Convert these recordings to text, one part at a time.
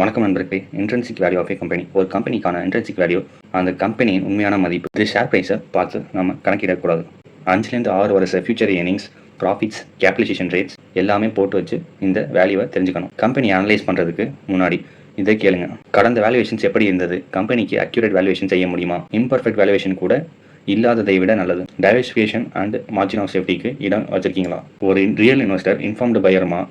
வணக்கம் நண்பர்களே. Intrinsic value of a company ஒரு கம்பெனிக்கான இன்ட்ரென்சிக் வேல்யூ அந்த கம்பெனியின் உண்மையான மதிப்பு. இது ஷேர் ப்ரைஸை பார்த்து நம்ம கணக்கிடக்கூடாது. அஞ்சுலேருந்து ஆறு வருஷ future earnings profits capitalisation rates எல்லாமே போட்டு வச்சு இந்த வேல்யூவை தெரிஞ்சுக்கணும். கம்பெனி அனலைஸ் பண்ணுறதுக்கு முன்னாடி இதை கேளுங்க. கடந்த வேல்யூவேஷன்ஸ் எப்படி இருந்தது? கம்பெனிக்கு அக்யூரேட் வேல்யூவேஷன் செய்ய முடியுமா? இம்பர்ஃபெக்ட் வேல்யூவேஷன் கூட இல்லாததை விட நல்லது. டைவர்சிஃபிகேஷன் அண்ட் மார்ஜின் ஆஃப் சேஃப்டிக்கு இடம் வச்சிருக்கீங்களா? ஒரு ரியல் இன்வெஸ்டர் இன்ஃபார்ம்டு பையரமா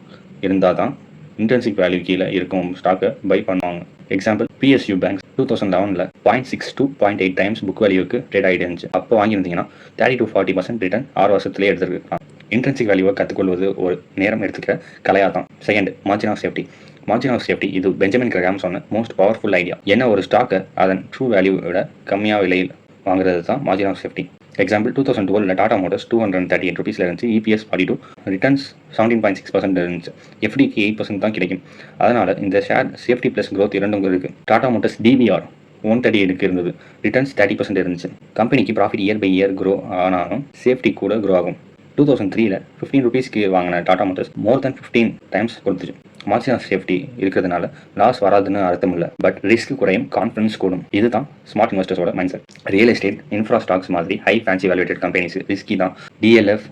இருந்தால் தான் இன்டென்சிக் வேல்யூ கீழே இருக்கும் ஸ்டாக்கை பை பண்ணுவாங்க. Example PSU banks two thousand லெவனில் point six two point eight times book வேல்யூக்கு trade ஆகிட்டு இருந்துச்சு. அப்போ வாங்கியிருந்தீங்கன்னா thirty to forty percent return ஆறு வருஷத்துலேயே எடுத்துருக்கலாம். இன்டென்சிக் வேல்யூவை கற்றுக்கொள்வது ஒரு நேரம் எடுத்துக்கிற கலையாக தான் second margin of safety margin of safety இது பெஞ்சமின் கிரகாம் சொன்ன மோஸ்ட் பவர்ஃபுல் ஐடியா என்ன ஒரு ஸ்டாக்கை அதன் ட்ரூ வேல்யூ விட கம்மியாக விலையில் வாங்குறது தான் margin of safety example two thousand twelve Tata Motors two hundred thirty eight ருபீஸில் இருந்துச்சு. EPS forty two returns seventeen point six percent இருந்துச்சு. எஃப்டிக்கு எயிட் பர்சன்ட் தான் கிடைக்கும். அதனால் இந்த ஷேர் சேஃப்டி ப்ளஸ் க்ரோத் இரண்டும் இருக்குது Tata motors DPR one thirty எயிட்டுக்கு இருந்தது. ரிட்டர்ன்ஸ் தேர்ட்டி பர்சன்ட் இருந்துச்சு. கம்பெனிக்கு profit year by year grow ஆனாலும் சேஃப்டி கூட க்ரோ ஆகும். டூ தௌசண்ட் த்ரீல ஃபிஃப்டீன் ருபீஸ்க்கு வாங்கின Tata motors more than fifteen times கொடுத்துச்சு. மார்ஜின் ஆஃப் சேஃப்டி இருக்கிறதுனால லாஸ் வராதுன்னு அர்த்தம் இல்லை. பட் ரிஸ்க் குறையும் கான்ஃபிடன்ஸ் கூடும். இதுதான் smart இன்வெஸ்டர்ஸோட mind set real estate infra stocks மாதிரி high fancy valued companies risky தான். டிஎல்எஃப்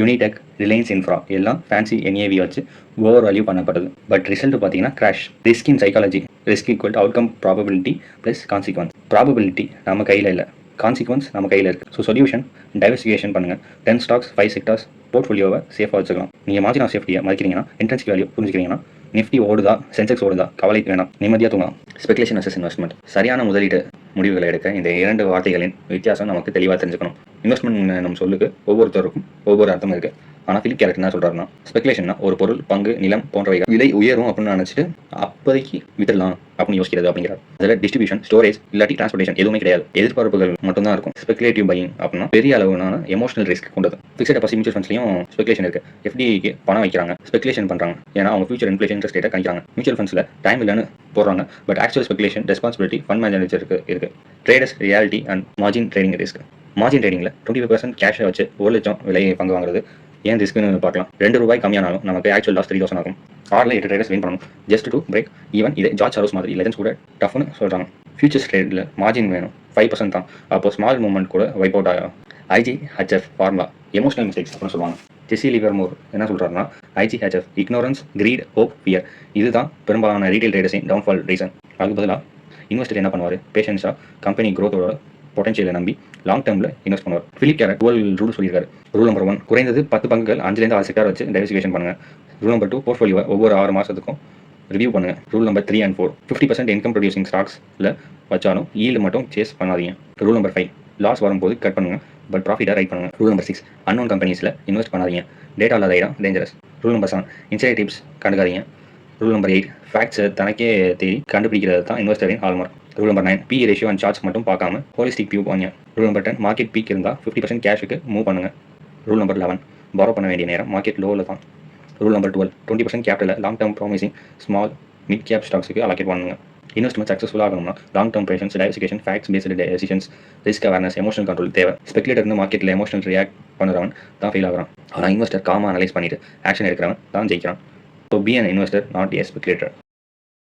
யூனிடெக் ரிலையன்ஸ் இன்ஃப்ரா எல்லாம் ஃபேன்சி என்ஏவி வச்சு ஓவர் வேல்யூ பண்ணப்படுது. பட் ரிசல்ட் பார்த்தீங்கன்னா crash risk in psychology risk equal out come probability plus consequence probability நம்ம கையில் இல்லை. Consequence நம்ம கையில் இருக்குது ஸோ சொல்யூஷன் டைவர்சிஃபிகேஷன் பண்ணுங்கள் டென் ஸ்டாக்ஸ் ஃபைவ் செக்டர்ஸ் போர்ட்ஃபோலியோவை சேஃபாக வச்சுக்கலாம். நீங்கள் மார்ஜின் ஆஃப் சேஃப்டியை மதிக்கிறீங்கன்னா இன்ட்ரென்சிக் வேல்யூ புரிஞ்சுக்கிறீங்கன்னா நிஃப்டி ஓடுதா? சென்செக்ஸ் ஓடுதா? கவலைக்கு வேணாம். நிம்மதியாக தூங்கலாம். ஸ்பெகுலேஷன் வர்சஸ் இன்வெஸ்ட்மெண்ட் சரியான முதலீடு முடிவுகளை எடுக்க இந்த இரண்டு வார்த்தைகளின் வித்தியாசம் நமக்கு தெளிவாக தெரிஞ்சுக்கணும். இன்வெஸ்ட்மெண்ட் நம்ம சொல்லுக்கு ஒவ்வொருத்தருக்கும் ஒவ்வொரு அர்த்தம் இருக்குது ஆனால் ஃபிலிப் கேரட் என்ன சொல்கிறாருன்னா ஸ்பெகுலேஷன்னா ஒரு பொருள் பங்கு நிலம் போன்றவை விலை உயரும் அப்படின்னு நினச்சிட்டு அப்போதைக்கு விட்டுடலாம் அப்படின்னு யோசிக்கிறது அப்படிங்கிறார். அதில் டிஸ்ட்ரிபியூஷன் ஸ்டோரேஜ் இல்லாட்டி டிரான்ஸ்போர்ட்டேஷன் எதுவுமே கிடையாது. எதிர்பார்ப்புகள் மட்டும்தான் இருக்கும். ஸ்பெகுலேட்டிவ் பையிங் அப்படின்னா பெரிய அளவுனான எமோஷனல் ரிஸ்க் கொண்டது. ஃபிக்ஸட் டெபாசிட் மியூச்சுவல் ஃபண்ட்ஸ்லையும் ஸ்பெகுலேஷன் இருக்கு. எஃப்டிக்கு பணம் வைக்கிறாங்க ஸ்பெகுலேஷன் பண்ணுறாங்க ஏன்னா அவங்க ஃபியூச்சர் இன்ஃபிளேஷன் இன்ட்ரெஸ்ட் ரேட்டை கணிக்கிறாங்க. மியூச்சுவல் ஃபண்ட்ஸில் டைம் இல்லைன்னு போடுறாங்க. But actual speculation responsibility fund மேனேஜருக்கு இருக்குது traders reality and margin trading risk margin ட்ரேடிங்கில் twenty five percent கேஷை வச்சு ஒரு லட்சம் விலையை பங்கு வாங்குறது. ஏன் ரிஸ்க்னு பார்க்கலாம். ரெண்டு ரூபாய் கம்மியானாலும் நமக்கு ஆக்சுவல் லாஸ் த்ரீ தௌசண்ட் ஆகும். ஆறில் எட்டு ட்ரேடர்ஸ் வின் பண்ணணும். ஜஸ்ட் டு பிரேக் ஈவன் இதே ஜார்ஜ் ஹவுஸ் மாதிரி லெஜன்ஸ் கூட டஃப்னு சொல்கிறாங்க ஃபியூச்சர்ஸ் ட்ரேடில் மார்ஜின் வேணும். ஃபைவ் பர்சன்ட் தான். அப்போ ஸ்மால் மூமெண்ட் கூட வைப் அவுட் ஆகும் IG HF formula emotional mistakes அப்படின்னு சொல்லுவாங்க. ஜெசி லிவர்மோர் என்ன சொல்கிறாருன்னா IG HF ignorance greed hope fear இதுதான் பெரும்பாலான ரீட்டைல் ட்ரேடர்ஸின் டவுன்ஃபால் ரீசன் அதுக்கு பதிலாக இன்வெஸ்டர் என்ன பண்ணுவார்? பேஷன்ஸாக கம்பெனி க்ரோத்தோட பொட்டன்ஷியலை நம்பி லாங் டேர்மில் இன்வெஸ்ட் பண்ணுவார். ஃபிலிப் கேரட் டுவெல் ரூல் சொல்லியிருக்காரு. ரூல் நம்பர் ஒன் குறைந்தது பத்து பங்குகள் அஞ்சுலேருந்து ஆறு செக்டார் வச்சு டைவர்சிஃபிகேஷன் பண்ணுங்க. ரூல் நம்பர் டூ போர்ட்ஃபோலியோ ஒவ்வொரு ஆறு மாதத்துக்கும் ரிவ்யூ பண்ணுங்க. Rule number three and four fifty percent income producing ஸ்டாக்ஸில் வச்சாலும் ஈல்டு மட்டும் சேஸ் பண்ணாதீங்க. ரூல் நம்பர் ஃபைவ் லாஸ் வரும்போது கட் பண்ணுங்க பட் ப்ராஃபிட்டாக ரைட் பண்ணுங்க. ரூல் நம்பர் சிக்ஸ் அன்னோன் கம்பெனிஸில் இன்வெஸ்ட் பண்ணாதீங்க. டேட்டா இல்லாத இடம் dangerous rule number seven inside tips கண்டுக்காதீங்க. Rule number eight ஃபேக்ட்ஸை தனக்கே தேடி கண்டுபிடிக்கிறது தான் இன்வெஸ்டரின் hallmark rule number nine P ratio and charge மட்டும் பார்க்காம ஹோலிஸ்டிக் வியூ வாங்க rule number ten market peak இருந்தால் ஃபிஃப்டி பர்சன்ட் கேஷுக்கு மூவ் பண்ணுங்க. ரூல் நம்பர் லெவன் பாரோ பண்ண வேண்டிய நேரம் மார்க்கெட் லோவில் தான். Rule number twelve twenty percent கேபிட்டலில் long term promising small mid cap ஸ்டாக்ஸுக்கு allocate பண்ணுங்க. இன்வெஸ்ட்மெண்ட் சக்ஸஸ்ஃபுல் ஆகணும்னா long term patience diversification facts based decisions risk awareness emotional control தேவை. ஸ்பெகுலேட்டர்னு மார்க்கெட்டில் எமோஷனல் ரியாக்ட் பண்ணுறவன் தான் ஃபெயில் ஆகிறான். ஆனால் இன்வெஸ்டர் காமாக அனலைஸ் பண்ணிட்டு ஆக்ஷன் எடுக்கிறவன் தான் ஜெயிக்கிறான். So be an investor not a speculator